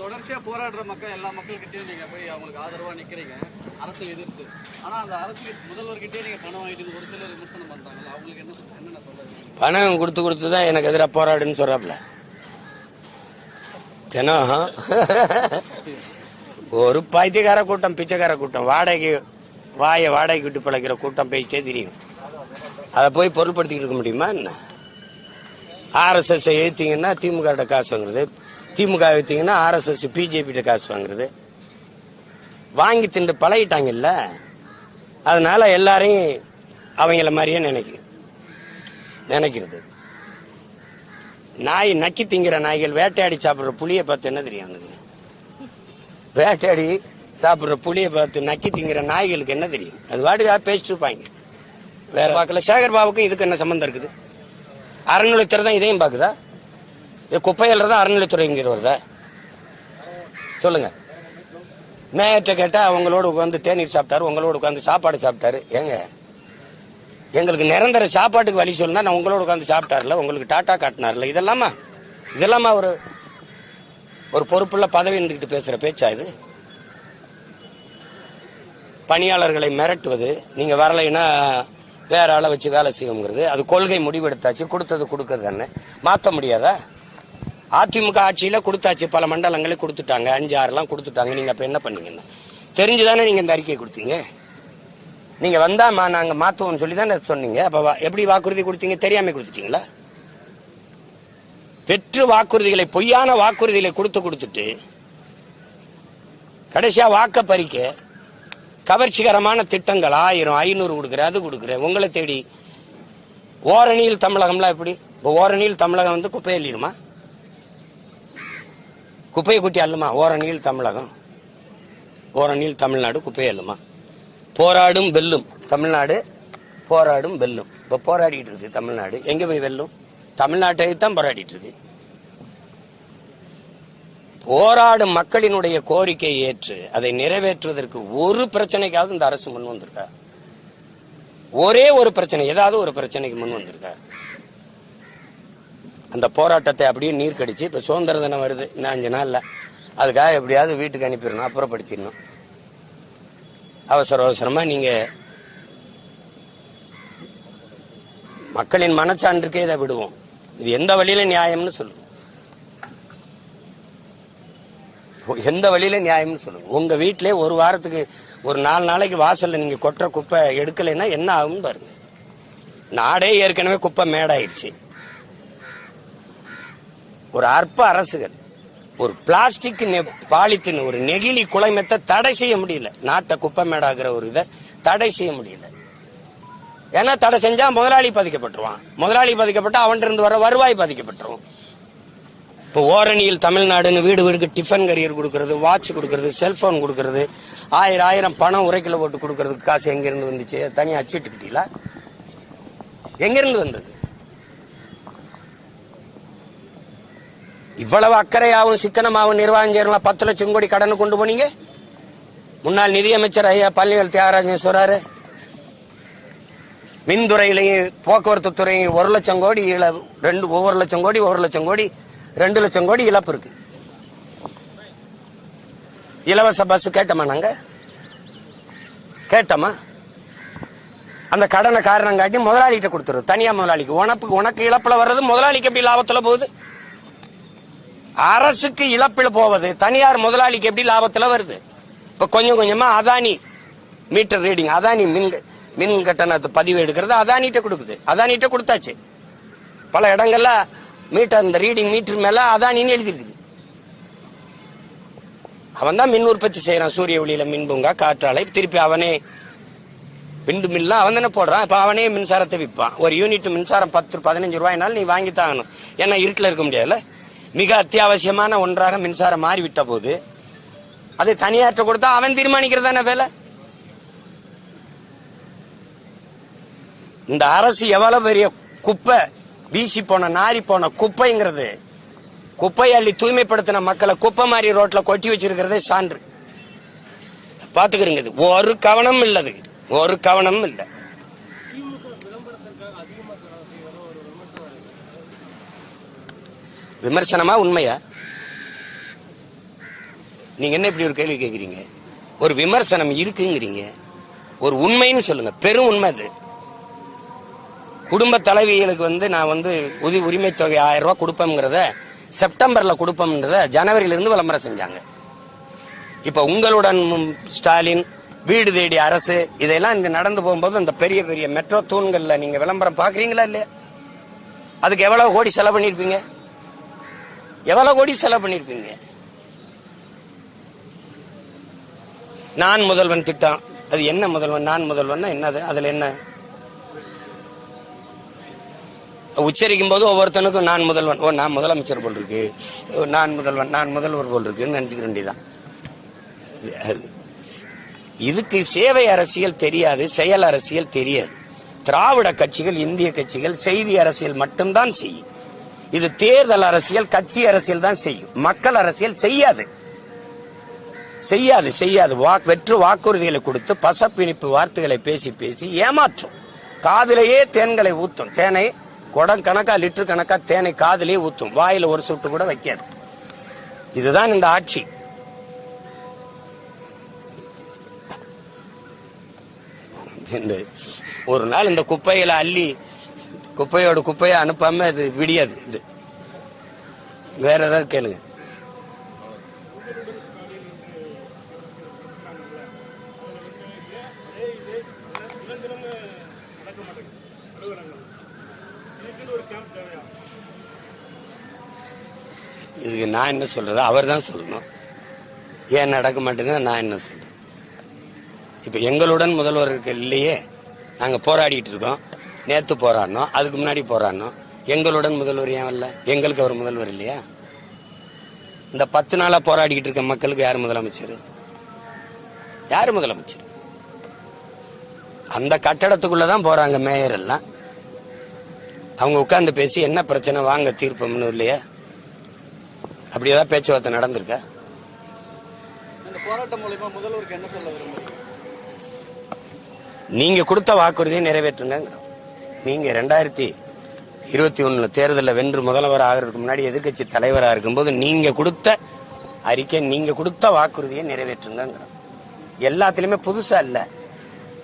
தொடர்ச்சியா போராடுற மக்கள் எல்லா மக்கள்கிட்டயும் நீங்க போய் அவங்களுக்கு ஆதரவா நிக்கிறீங்க. அரசை எதிர்த்து ஆனா அந்த அரசு முதல்வர்கிட்டயே நீங்க பணம் வாங்கிட்டு ஒரு சிலர் விமர்சனம் பண்றாங்கல்ல அவங்களுக்கு என்ன என்னென்ன சொல்றது பணம் கொடுத்து கொடுத்து தான் எனக்கு எதிராக போராடுன்னு சொல்றாப்புல தினம் ஒரு பைத்தியக்கார கூட்டம் பிச்சைக்கார கூட்டம். வாடகைக்கு வாயை வாடகைக்கு விட்டு பழகிற கூட்டம் பேசிட்டே தெரியும். அதை போய் பொருள்படுத்திக்கிட்டு இருக்க முடியுமா என்ன? ஆர்எஸ்எஸ் ஏற்றிங்கன்னா திமுக காசுங்கிறது திமுக ஏற்றிங்கன்னா ஆர்எஸ்எஸ் பிஜேபி காசு வாங்குறது. வாங்கி திண்டு பழகிட்டாங்கல்ல அதனால எல்லாரையும் அவங்கள மாதிரியே நினைக்கும் நினைக்கிறது. நாய் நக்கி திங்கிற நாய்கள் வேட்டையாடி சாப்பிடுற புளியை பார்த்து என்ன தெரியும் அவனுக்கு? வேட்டையாடி சாப்பிடுற புளியை பார்த்து நக்கி திங்கிற நாய்களுக்கு என்ன தெரியும்? அது வாட்டுக்காக பேசிட்டு இருப்பாங்க. வேற பார்க்கல சேகர் பாபுக்கும் இதுக்கு என்ன சம்மந்தம் இருக்குது? அறநிலைத்துறை தான் இதையும் பார்க்குதா? இது குப்பையில் தான் அறநிலைத்துறை இங்கே சொல்லுங்க. மேயர்கிட்ட கேட்டால் அவங்களோட உட்காந்து தேநீர் சாப்பிட்டாரு உங்களோட உட்காந்து சாப்பாடு சாப்பிட்டாரு. ஏங்க? எங்களுக்கு நிரந்தர சாப்பாட்டுக்கு வழி சொல்லுனா நான் உங்களோட உட்காந்து சாப்பிட்டார்ல உங்களுக்கு டாட்டா காட்டினார்ல இதெல்லாமா? இதெல்லாமா ஒரு ஒரு பொறுப்புள்ள பதவி இருந்துக்கிட்டு பேசுகிற பேச்சா இது? பணியாளர்களை மிரட்டுவது நீங்கள் வரலைன்னா வேற ஆளை வச்சு வேலை செய்யுங்கிறது அது கொள்கை முடிவெடுத்தாச்சு கொடுத்தது கொடுக்கறது தானே மாற்ற முடியாதா? அதிமுக ஆட்சியில கொடுத்தாச்சு. பல மண்டலங்களே கொடுத்துட்டாங்க. அஞ்சு ஆறுலாம் கொடுத்துட்டாங்க. நீங்க அப்ப என்ன பண்ணீங்கன்னு? தெரிஞ்சுதானே நீங்க இந்த அறிக்கையை கொடுத்தீங்க? நீங்க வந்தாமா நாங்க மாத்துவோம்னு சொல்லி தானே சொன்னீங்க. அப்ப வா- எப்படி வாக்குறுதி கொடுத்தீங்க? தெரியாம கொடுத்துட்டீங்களா? பெற்று வாக்குறுதிகளை பொய்யான வாக்குறுதிகளை கொடுத்து கொடுத்துட்டு கடைசியா வாக்க பறிக்க கவர்ச்சிகரமான திட்டங்கள் ஆயிரம் ஐநூறு கொடுக்குறேன் அது கொடுக்குறேன். உங்களை தேடி ஓரணியில் தமிழகம்லாம் எப்படி? இப்போ ஓரணியில் தமிழகம் வந்து குப்பை குப்பையை குட்டி அல்லுமா? ஓரணியில் தமிழகம். ஓரணியில் தமிழ்நாடு குப்பையை அல்லுமா? போராடும் வெல்லும். தமிழ்நாடு போராடும் வெல்லும். இப்போ போராடிட்டு இருக்கு தமிழ்நாடு. எங்க போய் வெல்லும்? தமிழ்நாட்டை தான் போராடிட்டு இருக்கு. போராடும் மக்களினுடைய கோரிக்கையை ஏற்று அதை நிறைவேற்றுவதற்கு ஒரு பிரச்சனைக்காவது இந்த அரசு முன் வந்திருக்கா? ஒரே ஒரு பிரச்சனை. ஏதாவது ஒரு பிரச்சனைக்கு முன் வந்திருக்கா? அந்த போராட்டத்தை அப்படியே நீர் கடிச்சு இப்போ சுதந்திர தினம் வருது. இன்னும் அஞ்சு நாளில். அதுக்காக எப்படியாவது வீட்டுக்கு அனுப்பிடணும் அப்புறப்படுத்திடணும். அவசர அவசரமாக நீங்கள் மக்களின் மனச்சான்றுக்கே இதை விடுவோம். இது எந்த வழியில நியாயம்னு சொல்லுங்க எந்த வழியில நியாயம்னு சொல்லுங்க உங்க வீட்டிலே ஒரு வாரத்துக்கு ஒரு நாலு நாளைக்கு வாசல்ல நீங்க கொட்டுற குப்பை எடுக்கலைன்னா என்ன ஆகும்னு பாருங்க. நாடே ஏற்கனவே குப்பை மேடாயிருச்சு. ஒரு அற்ப அரசுகள். ஒரு பிளாஸ்டிக் பாலித்தின் ஒரு நெகிழி குலைமத்தை தடை செய்ய முடியல. நாட்டை குப்பை மேடாகிற ஒரு இதை தடை செய்ய முடியல. ஏன்னா தடை செஞ்சா முதலாளி பாதிக்கப்பட்டுருவான். முதலாளி பாதிக்கப்பட்டா அவன்கிட்ட இருந்து வர வருவாய் பாதிக்கப்பட்டுரும். இப்போ ஓரணியில் தமிழ்நாடுன்னு வீடு வீடுக்கு டிஃபன் கரியர் கொடுக்கறது வாட்ச் கொடுக்கறது செல்போன் கொடுக்கறது ஆயிரம் ஆயிரம் பணம் உரைக்கில போட்டு கொடுக்கறதுக்கு காசு எங்கிருந்து வந்துச்சு? தனியாக அச்சிட்டுக்கிட்டீங்களா? எங்கிருந்து வந்தது? இவ்வளவு அக்கறையாகவும் சிக்கனமாகவும் நிர்வாகம் செய்யலாம் பத்து லட்சம் கோடி கடனை கொண்டு போனீங்க? முன்னாள் நிதியமைச்சர் ஐயா பள்ளிகள் தியாகராஜன் சொல்றாரு மின்துறையிலையும் போக்குவரத்து துறையும் ஒரு லட்சம் கோடி இழ ரெண்டு ஒவ்வொரு லட்சம் கோடி ஒவ்வொரு லட்சம் கோடி ரெண்டு லட்சம் கோடி இழப்பு இருக்கு. இலவச பஸ் கேட்டோமா நாங்க? கேட்டோமா? அந்த கடனை காரணம் காட்டி முதலாளிகிட்ட கொடுத்துருது தனியா முதலாளிக்கு. உனக்கு உனக்கு இழப்புல வர்றது முதலாளிக்கு எப்படி லாபத்துல போகுது? அரசுக்கு இழப்பில் போவது தனியார் முதலாளிக்கு எப்படி லாபத்தில் வருது? இப்ப கொஞ்சம் கொஞ்சமா அதானி மீட்டர் ரீடிங் அதானி மின் மின் கட்டணத்தை பதிவு எடுக்கிறது அதானிட்ட கொடுக்குது. அதானிட்ட கொடுத்தாச்சு. பல இடங்கள்ல மீட்டர் அந்த ரீடிங் மீட்டர் மேல அதானின்னு எழுதியிருக்குது அவன் தான் மின் உற்பத்தி செய்யறான். சூரிய ஒளியில மின் பூங்கா காற்றாலை திருப்பி அவனே விண்டு மில்லாம் அவன் தானே போடுறான். இப்ப அவனே மின்சாரத்தை விற்பான் ஒரு யூனிட் மின்சாரம் பத்து பதினஞ்சு ரூபாய்னாலும் நீ வாங்கி தாங்கணும் ஏன்னா இருட்டில் இருக்க முடியாதுல்ல? மிக அத்தியாவசியமான ஒன்றாக மின்சாரம் மாறிவிட்ட போது அதை தனியாற்ற கொடுத்தா அவன் தீர்மானிக்கிறது தானே வேலை? இந்த அரசு எவ்வளவு பெரிய குப்பை வீசி போன நாரி போன குப்பைங்கிறது குப்பை அள்ளி தூய்மைப்படுத்தின மக்களை குப்பை மாதிரி ரோட்ல கொட்டி வச்சிருக்கிறதே சான்று. பாத்துக்கிறீங்க ஒரு கவனம் இல்லது. ஒரு கவனமும் இல்ல. விமர்சனமா உண்மையா? நீங்க என்ன இப்படி ஒரு கேள்வி கேட்குறீங்க ஒரு விமர்சனம் இருக்குங்கிறீங்க. ஒரு உண்மைன்னு சொல்லுங்க. பெரும் உண்மை அது. குடும்ப தலைவிகளுக்கு வந்து நான் வந்து உதவி உரிமை தொகை ஆயிரம் ரூபாய் கொடுப்போம்ங்கிறத செப்டம்பர்ல கொடுப்போம்ன்றத ஜனவரியிலிருந்து விளம்பரம் செஞ்சாங்க. இப்ப உங்களுடன் ஸ்டாலின் வீடு தேடி அரசு இதெல்லாம் இங்க நடந்து போகும்போது இந்த பெரிய பெரிய மெட்ரோ தூண்கள்ல நீங்க விளம்பரம் பாக்குறீங்களா இல்லையா? அதுக்கு எவ்வளவு கோடி செலவு பண்ணிருப்பீங்க எவ்வளவு கோடி செலவு பண்ணியிருப்பீங்க நான் முதல்வன் திட்டம். அது என்ன முதல்வன்? நான் முதல்வன் என்னது? அதுல என்ன? உச்சரிக்கும் போது ஒவ்வொருத்தனுக்கும் நான் முதல்வன். ஓ நான் முதலமைச்சர் போல் இருக்கு. ஓ, நான் முதல்வன் நான் முதல்வர் போல் இருக்குன்னு நினைச்சுக்க வேண்டியதான் அது- இதுக்கு சேவை அரசியல் தெரியாது செயல் அரசியல் தெரியாது. திராவிட கட்சிகள் இந்திய கட்சிகள் செய்தி அரசியல் மட்டும்தான் செய்யும். இது தேர்தல் அரசியல் கட்சி அரசியல் தான் செய்யும். மக்கள் அரசியல் செய்யாது. செய்யாது செய்யாது. வாக் வெற்று வாக்குறுதிகளை கொடுத்து பசப்பிணிப்பு வார்த்தைகளை பேசி பேசி ஏமாற்றும். காதிலேயே தேன்களை ஊத்தும். தேனை குடம் கணக்கா லிட்டர் கணக்கா தேனை காதிலே ஊத்தும். வாயில ஒரு சொட்டு கூட வைக்காது. இதுதான் இந்த ஆட்சி. இந்த ஒரு நாள் இந்த குப்பையில அள்ளி குப்பையோட குப்பையை அனுப்பாம இது விடியாது இது. வேற ஏதாவது கேளுங்க. இதுக்கு நான் என்ன சொல்றது? அவர் தான் சொல்லணும். ஏன் நடக்க மாட்டேங்குதுன்னு நான் என்ன சொல்றேன் இப்போ எங்களுடன் முதல்வர்கள் இல்லையே நாங்கள் போராடிட்டு இருக்கோம். நேத்து போராடினோம் அதுக்கு முன்னாடி போராடினோம். எங்களுடன் முதல்வர் ஏன் வரல? எங்களுக்கு அவர் முதல்வர் இல்லையா? இந்த பத்து நாளா போராடிக்கிட்டு இருக்க மக்களுக்கு யார் முதலமைச்சர்? யார் முதலமைச்சர்? அந்த கட்டடத்துக்குள்ளதான் போறாங்க மேயர் எல்லாம். அவங்க உட்கார்ந்து பேசி என்ன பிரச்சனை வாங்க தீர்ப்போம்னு இல்லையா? அப்படி ஏதாவது பேச்சுவார்த்தை நடந்திருக்கா? நீங்க கொடுத்த வாக்குறுதியை நிறைவேற்றுங்க நீங்க ரெண்டாயிரத்தி இருபத்தி ஒண்ணுல தேர்தலில் வென்று முதல்வர் ஆகிறதுக்கு முன்னாடி எதிர்க்கட்சி தலைவராக இருக்கும்போது நீங்க கொடுத்த அறிக்கை நீங்க கொடுத்த வாக்குறுதியை நிறைவேற்றுங்க எல்லாத்துலயுமே புதுசா இல்ல.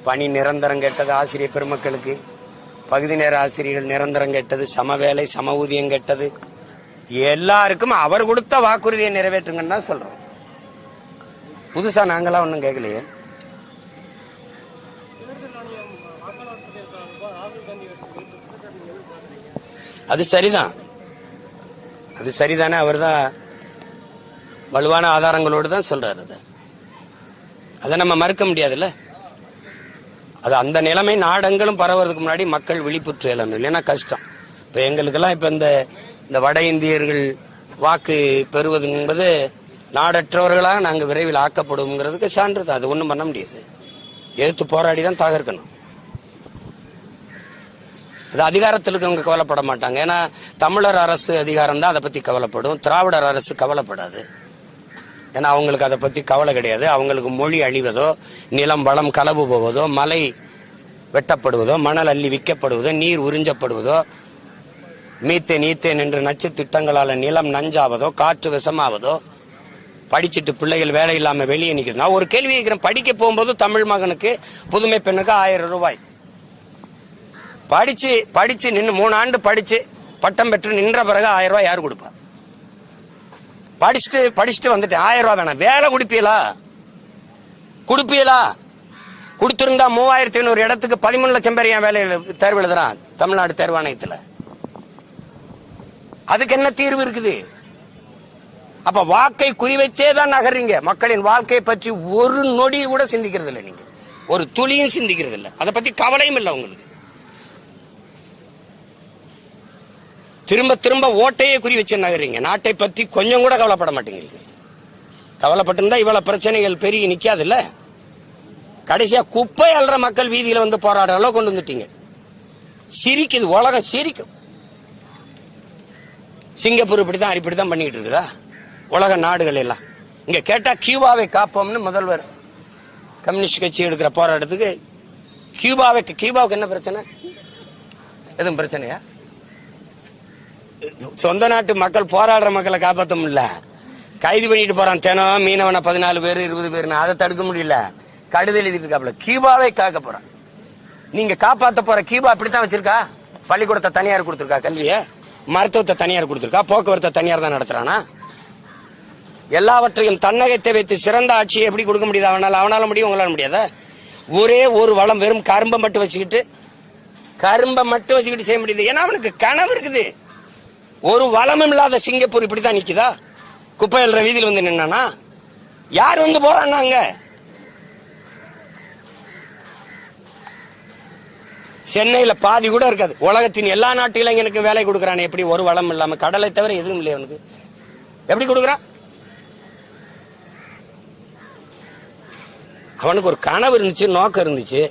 பணி நிரந்தரம் கேட்டது ஆசிரியர் பெருமக்களுக்கு பகுதி நேர ஆசிரியர்கள் நிரந்தரம் கேட்டது சம வேலை சம ஊதியம் கேட்டது. எல்லாருக்கும் அவர் கொடுத்த வாக்குறுதியை நிறைவேற்றுங்கன்னு தான் சொல்றோம். புதுசா நாங்களாம் ஒன்றும் கேட்கலையே. அது சரிதான். அது சரிதானே? அவர் தான் வலுவான ஆதாரங்களோடு தான் சொல்றாரு அதை. அதை நம்ம மறுக்க முடியாதுல்ல? அது அந்த நிலைமை நாடங்களும் பரவறதுக்கு முன்னாடி மக்கள் விழிப்புற்று எழணும் இல்லைன்னா கஷ்டம். இப்போ எங்களுக்கெல்லாம் இப்போ இந்த இந்த வட இந்தியர்கள் வாக்கு பெறுவது என்பது நாடற்றவர்களாக நாங்கள் விரைவில் ஆக்கப்படுவோங்கிறதுக்கு சான்று தான் அது ஒன்றும் பண்ண முடியாது. எதிர்த்து போராடி தான் தகர்க்கணும். அது அதிகாரத்தில் இருக்கவங்க கவலைப்பட மாட்டாங்க. ஏன்னா தமிழர் அரசு அதிகாரம் தான் அதை பத்தி கவலைப்படும். திராவிடர் அரசு கவலைப்படாது. ஏன்னா அவங்களுக்கு அதை பத்தி கவலை கிடையாது. அவங்களுக்கு மொழி அழிவதோ நிலம் வளம் கலவு போவதோ மலை வெட்டப்படுவதோ மணல் அள்ளி விற்கப்படுவதோ நீர் உறிஞ்சப்படுவதோ மீத்தேன் ஈத்தேன் என்று நச்சு திட்டங்களால் நிலம் நஞ்சாவதோ காற்று விஷமாவதோ படிச்சுட்டு பிள்ளைகள் வேலை இல்லாமல் வெளியே நிற்கிறது நான் ஒரு கேள்வி கேட்குறேன். படிக்க போகும்போது தமிழ் மகனுக்கு புதுமை பெண்ணுக்கு ஆயிரம் ரூபாய். படிச்சு படிச்சு நின்று மூணு ஆண்டு படிச்சு பட்டம் பெற்று நின்ற பிறகு ஆயிரம் ரூபாய் யார் கொடுப்பா? படிச்சுட்டு படிச்சுட்டு வந்துட்டேன் ஆயிரம் ரூபாய் வேணாம். வேலை கொடுப்பீங்களா கொடுப்பீங்களா கொடுத்துருந்தா மூவாயிரத்தி ஐநூறு இடத்துக்கு பதிமூணு லட்சம் பேர் என் வேலையில் தேர்வு எழுதுறான் தமிழ்நாடு தேர்வாணையத்தில். அதுக்கு என்ன தீர்வு இருக்குது? அப்ப வாக்கை குறிவைச்சே தான் நகர்றீங்க. மக்களின் வாழ்க்கையை பற்றி ஒரு நொடி கூட சிந்திக்கிறது இல்லை நீங்க. ஒரு துளியும் சிந்திக்கிறது இல்லை அதை பத்தி கவலையும் இல்லை உங்களுக்கு. திரும்ப திரும்ப ஓட்டையே குறி வச்சு நகர்றீங்க நாட்டை பத்தி கொஞ்சம் கூட கவலைப்பட மாட்டேங்கிறீங்க. கவலைப்பட்டிருந்தா இவ்வளவு பிரச்சனைகள் பெருகி நிக்காதுல்ல? கடைசியா குப்பை அல்ற மக்கள் வீதியில வந்து போராடுற அளவு கொண்டு வந்துட்டீங்க. சிரிக்குது உலகம் சிரிக்கும். சிங்கப்பூர் இப்படிதான் இப்படிதான் பண்ணிக்கிட்டு இருக்குதா? உலக நாடுகள் எல்லாம். இங்க கேட்டா கியூபாவை காப்போம்னு முதல்வர் கம்யூனிஸ்ட் கட்சி எடுக்கிற போராட்டத்துக்கு கியூபாவை கியூபாவுக்கு என்ன பிரச்சனை? எதுவும் பிரச்சனையா? சொந்த நாட்டு மக்கள் போராடுற மக்களை காப்பாற்ற முடியல கைது பண்ணிட்டு போறான் தினம் மீனவனை பதினாலு பேர் இருபது பேர்னு அதை தடுக்க முடியல. கடுதல் எழுதிட்டு இருக்காப்புல. கியூபாவே காக்க போறான். நீங்க காப்பாத்த போற கியூபா அப்படித்தான் வச்சிருக்கா? பள்ளிக்கூடத்தை தனியார் கொடுத்துருக்கா கல்வியை? மருத்துவத்தை தனியார் கொடுத்துருக்கா? போக்குவரத்தை தனியார் தான் நடத்துறானா? எல்லாவற்றையும் தன்னகத்தை வைத்து சிறந்த ஆட்சியை எப்படி கொடுக்க முடியுது? அவனால அவனால முடியும் உங்களால முடியாத? ஒரே ஒரு வளம் வெறும் கரும்பை மட்டும் வச்சுக்கிட்டு கரும்பை மட்டும் வச்சுக்கிட்டு செய்ய முடியுது. ஏன்னா அவனுக்கு கனவு இருக்குது. ஒரு வளமும் இல்லாத சிங்கப்பூர் இப்படித்தான் நிக்குதா? குப்பை எழுற வீதியில் வந்து நின்னானா? யார் வந்து போறான்னாங்க சென்னையில் பாதி கூட இருக்காது. உலகத்தின் எல்லா நாட்டு இளைஞனுக்கும் வேலை கொடுக்கறானே. எப்படி ஒரு வளம் இல்லாமல் கடலை தவிர எதுவும் இல்லை அவனுக்கு. எப்படி கொடுக்குறான் அவனுக்கு ஒரு கனவு இருந்துச்சு நோக்கம் இருந்துச்சு.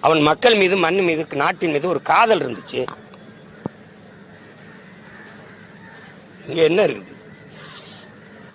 அவன் மக்கள் மீது மண் மீது நாட்டின் மீது ஒரு காதல் இருந்துச்சு. இங்க என்ன இருக்குது?